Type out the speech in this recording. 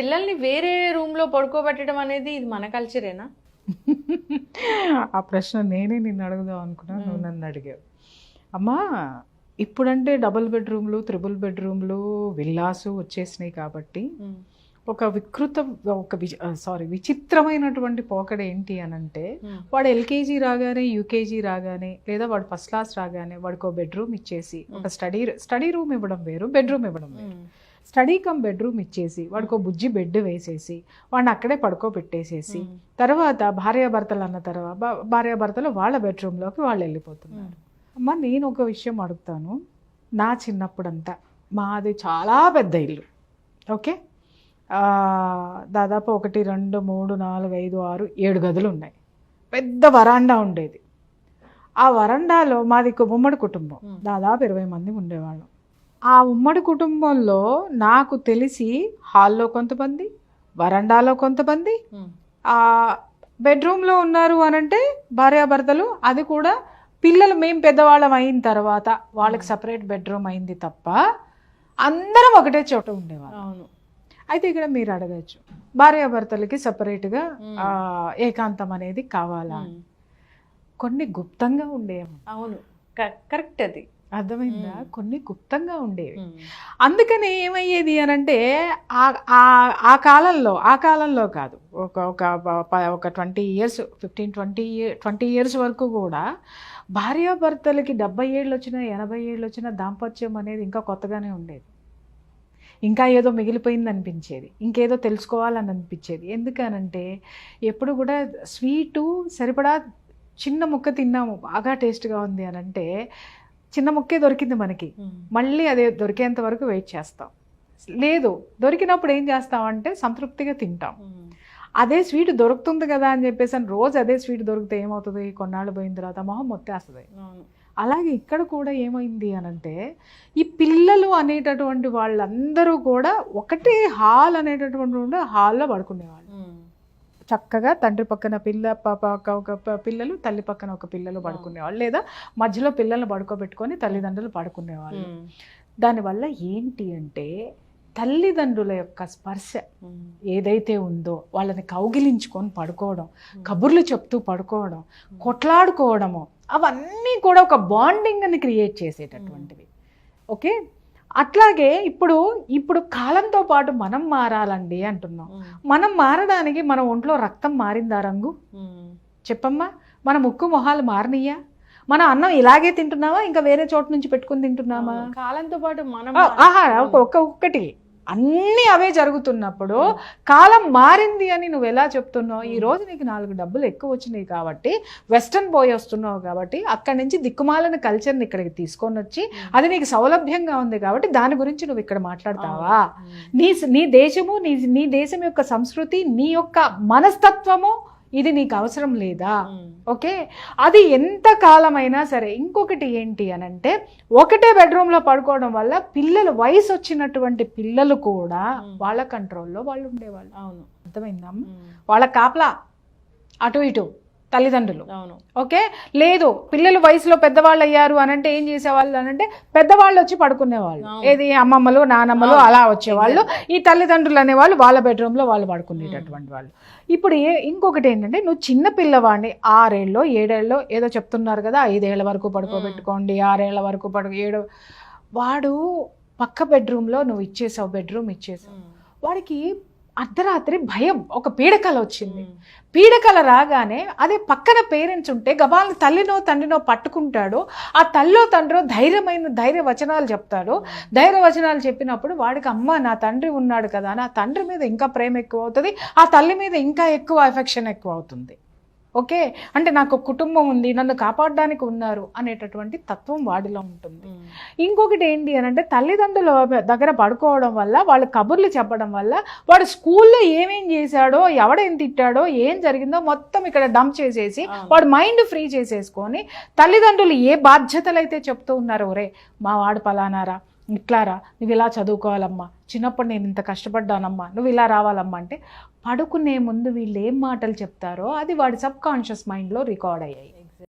పిల్లల్ని వేరే రూమ్లో పడుకోబెట్టడం అనేది ఇది మన కల్చరేనా ఆ ప్రశ్న నేనే నిన్ను అడుగుదాం అనుకున్నా నువ్వు నన్ను అడిగావు. అమ్మా ఇప్పుడంటే డబుల్ బెడ్రూమ్లు త్రిబుల్ బెడ్రూమ్లు విల్లాసు వచ్చేసినాయి కాబట్టి ఒక వికృత ఒక సారీ విచిత్రమైనటువంటి పోకడ ఏంటి అని అంటే వాడు ఎల్కేజీ రాగానే యూకేజీ రాగానే లేదా వాడు ఫస్ట్ క్లాస్ రాగానే వాడికి ఒక బెడ్రూమ్ ఇచ్చేసి ఒక స్టడీ స్టడీ రూమ్ ఇవ్వడం వేరు బెడ్రూమ్ ఇవ్వడం వేరు. స్టడీ కమ్ బెడ్రూమ్ ఇచ్చేసి వాడికి ఒక బుజ్జి బెడ్ వేసేసి వాడిని అక్కడే పడుకోబెట్టేసేసి తర్వాత భార్యాభర్తలు అన్న తర్వాత భార్యాభర్తలు వాళ్ళ బెడ్రూమ్లోకి వాళ్ళు వెళ్ళిపోతున్నారు. అమ్మ నేను ఒక విషయం అడుగుతాను. నా చిన్నప్పుడంతా మాది చాలా పెద్ద ఇల్లు. ఓకే? దాదాపు ఒకటి రెండు మూడు నాలుగు ఐదు ఆరు ఏడు గదులు ఉన్నాయి. పెద్ద వరాండా ఉండేది. ఆ వరండాలో మాది ఒక ఉమ్మడి కుటుంబం. దాదాపు ఇరవై మంది ఉండేవాళ్ళం. ఆ ఉమ్మడి కుటుంబంలో నాకు తెలిసి హాల్లో కొంతమంది వరండాలో కొంతమంది ఆ బెడ్రూమ్లో ఉన్నారు అనంటే భార్యాభర్తలు అది కూడా పిల్లలు మేం పెద్దవాళ్ళం అయిన తర్వాత వాళ్ళకి సపరేట్ బెడ్రూమ్ అయింది తప్ప అందరం ఒకటే చోట ఉండేవాళ్ళం. అవును. అయితే ఇక్కడ మీరు అడగచ్చు భార్యాభర్తలకి సపరేట్గా ఏకాంతం అనేది కావాలా. కొన్ని గుప్తంగా ఉండేవి అవును. కరెక్ట్ అది. అర్థమైందా. కొన్ని గుప్తంగా ఉండేవి. అందుకని ఏమయ్యేది అని అంటే ఆ- కాలంలో ఆ కాలంలో కాదు. ఒక ఒక ఒక twenty years fifteen twenty twenty years వరకు కూడా భార్యాభర్తలకి డెబ్బై ఏళ్ళు వచ్చినా ఎనభై ఏళ్ళు వచ్చినా దాంపత్యం అనేది ఇంకా కొత్తగానే ఉండేది. ఇంకా ఏదో మిగిలిపోయింది అనిపించేది. ఇంకేదో తెలుసుకోవాలని అనిపించేది. ఎందుకనంటే ఎప్పుడు కూడా స్వీటు సరిపడా చిన్న ముక్క తిన్నాము బాగా టేస్ట్గా ఉంది అని అంటే చిన్న ముక్కే దొరికింది మనకి. మళ్ళీ అదే దొరికేంత వరకు వెయిట్ చేస్తాం లేదు దొరికినప్పుడు ఏం చేస్తామంటే సంతృప్తిగా తింటాం. అదే స్వీట్ దొరుకుతుంది కదా అని చెప్పేసి అని రోజు అదే స్వీట్ దొరికితే ఏమవుతుంది కొన్నాళ్ళు పోయిన తర్వాత మొహం మొత్తేస్తుంది అలాగే ఇక్కడ కూడా ఏమైంది అనంటే ఈ పిల్లలు అనేటటువంటి వాళ్ళందరూ కూడా ఒకటే హాల్ అనేటటువంటి హాల్లో పడుకునేవాళ్ళు. చక్కగా తండ్రి పక్కన పిల్ల పాప ఒక- పిల్లలు తల్లి పక్కన ఒక పిల్లలు పడుకునేవాళ్ళు. లేదా మధ్యలో పిల్లల్ని పడుకోబెట్టుకొని తల్లిదండ్రులు పడుకునేవాళ్ళు. దానివల్ల ఏంటి అంటే తల్లిదండ్రుల యొక్క స్పర్శ. ఏదైతే ఉందో వాళ్ళని కౌగిలించుకొని పడుకోవడం కబుర్లు చెప్తూ పడుకోవడం కొట్లాడుకోవడము అవన్నీ కూడా ఒక బాండింగ్ అని క్రియేట్ చేసేటటువంటివి. ఓకే? అట్లాగే ఇప్పుడు ఇప్పుడు కాలంతో పాటు మనం మారాలండి అంటున్నాం. మనం మారడానికి మన ఒంట్లో రక్తం మారిందా రంగు. చెప్పమ్మా మన ముక్కు మొహాలు మారినయ్యా? మన అన్నం ఇలాగే తింటున్నావా? ఇంకా వేరే చోట నుంచి పెట్టుకుని తింటున్నామా. కాలంతో పాటు మనం ఆహా ఒక ఒక్క- ఒక్కటి. అన్నీ అవే జరుగుతున్నప్పుడు కాలం మారింది అని నువ్వు ఎలా చెప్తున్నావు? ఈ రోజు నీకు నాలుగు డబ్బులు ఎక్కువ వచ్చినాయి కాబట్టి వెస్టర్న్ పోయి వస్తున్నావు కాబట్టి అక్కడి నుంచి దిక్కుమాలిన కల్చర్ని ఇక్కడికి తీసుకొని వచ్చి అది నీకు సౌలభ్యంగా ఉంది కాబట్టి దాని గురించి నువ్వు ఇక్కడ మాట్లాడతావా. నీ నీ దేశము నీ నీ దేశం యొక్క సంస్కృతి నీ యొక్క మనస్తత్వము ఇది నీకు అవసరం లేదా. ఓకే? అది ఎంత కాలమైనా సరే ఇంకొకటి ఏంటి అని అంటే ఒకటే బెడ్రూమ్లో పడుకోవడం వల్ల పిల్లలు వయసు వచ్చినటువంటి పిల్లలు కూడా. వాళ్ళ కంట్రోల్లో వాళ్ళు ఉండేవాళ్ళు. అవును. అర్థమైందమ్మా. వాళ్ళ కాపలా. అటు ఇటు. తల్లిదండ్రులు. ఓకే? లేదు పిల్లలు వయసులో పెద్దవాళ్ళు అయ్యారు అని అంటే ఏం చేసేవాళ్ళు అని అంటే పెద్దవాళ్ళు వచ్చి పడుకునేవాళ్ళు. ఏది అమ్మమ్మలు నానమ్మలు. అలా వచ్చేవాళ్ళు. ఈ తల్లిదండ్రులు అనేవాళ్ళు వాళ్ళ బెడ్రూమ్లో వాళ్ళు పడుకునేటటువంటి వాళ్ళు. ఇప్పుడు ఏ ఇంకొకటి ఏంటంటే నువ్వు చిన్న పిల్లవాడిని ఆరేళ్ళలో ఏడేళ్ళలో ఏదో చెప్తున్నారు కదా ఐదేళ్ళ వరకు పడుకోబెట్టుకోండి ఆరేళ్ళ వరకు పడుకో ఏడు వాడు పక్క బెడ్రూమ్లో నువ్వు ఇచ్చేసావు బెడ్రూమ్ ఇచ్చేసావు. వాడికి అర్ధరాత్రి భయం ఒక పీడకల వచ్చింది. పీడకల రాగానే అదే పక్కన పేరెంట్స్ ఉంటే గబాలను తల్లినో తండ్రినో పట్టుకుంటాడు ఆ తల్లో తండ్రో ధైర్యమైన ధైర్య వచనాలు చెప్తాడు. ధైర్య వచనాలు చెప్పినప్పుడు వాడికి అమ్మ నా తండ్రి ఉన్నాడు కదా అని ఆ తండ్రి మీద ఇంకా ప్రేమ ఎక్కువ అవుతుంది ఆ తల్లి మీద ఇంకా ఎక్కువ ఎఫెక్షన్ ఎక్కువ అవుతుంది. ఓకే అంటే నాకు కుటుంబం ఉంది నన్ను కాపాడడానికి ఉన్నారు అనేటటువంటి తత్వం వాడిలో ఉంటుంది. ఇంకొకటి ఏంటి అని అంటే తల్లిదండ్రుల దగ్గర పడుకోవడం వల్ల వాళ్ళు కబుర్లు చెప్పడం వల్ల వాడు స్కూల్లో ఏమేం చేశాడో ఎవడేం తిట్టాడో ఏం జరిగిందో మొత్తం ఇక్కడ డంప్ చేసేసి. వాడు మైండ్ ఫ్రీ చేసేసుకొని తల్లిదండ్రులు ఏ బాధ్యతలు అయితే చెప్తూ ఉన్నారో ఒరే మా వాడు పలానారా ఇట్లారా నువ్వు ఇలా చదువుకోవాలమ్మా. చిన్నప్పుడు నేను ఇంత కష్టపడ్డానమ్మా. నువ్వు ఇలా రావాలమ్మా అంటే పడుకునే ముందు వీళ్ళు ఏం మాటలు చెప్తారో అది వాడి సబ్ కాన్షియస్ మైండ్లో రికార్డ్ అయ్యాయి.